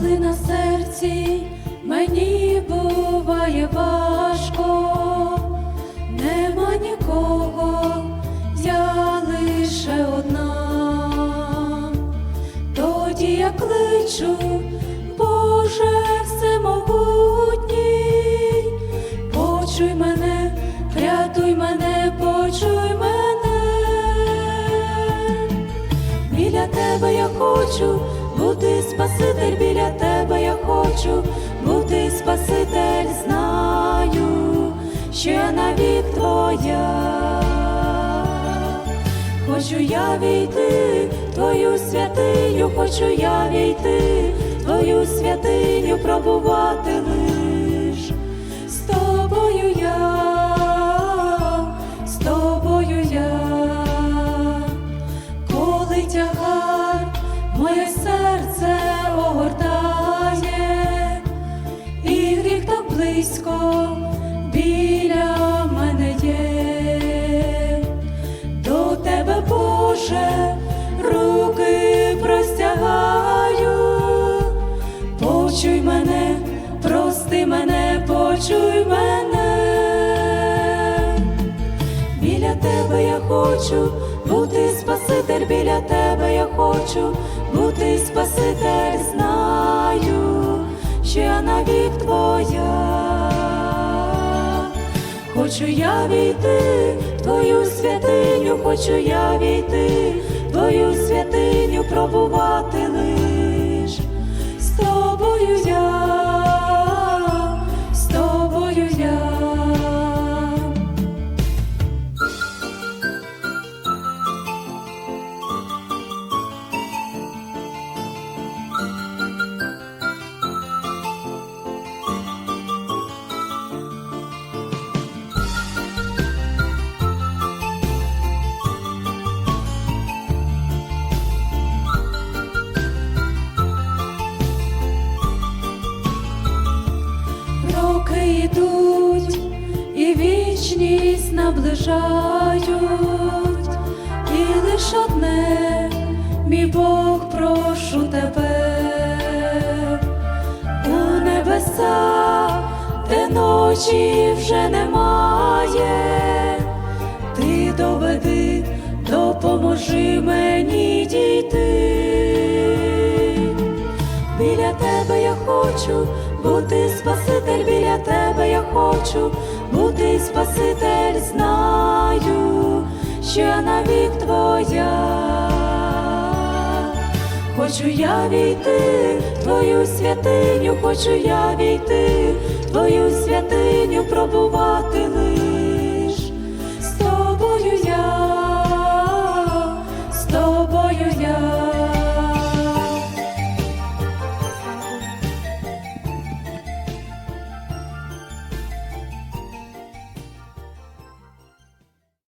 Коли на серці мені буває важко, нема нікого, я лише одна, тоді я кличу, Боже всемогутній, почуй мене, рятуй мене, почуй мене. Біля тебе я хочу бути Спаситель, біля тебе я хочу бути Спаситель, знаю, що я навік твоя. Хочу я війти, твою святиню, хочу я війти, твою святиню, пробувати почуй мене. Біля тебе я хочу бути Спаситель, біля тебе я хочу бути Спаситель, знаю, що я навік твоя. Хочу я війти в твою святиню, хочу я війти в твою святиню, пробувати йдуть і вічність наближають, і лиш одне, мій Бог, прошу тебе, у небеса, де ночі вже немає, ти доведи, допоможи мені дійти. Біля тебе я хочу бути я хочу бути Спаситель, знаю, що я навік твоя. Хочу я війти в твою святиню, хочу я війти в твою святиню, пробувати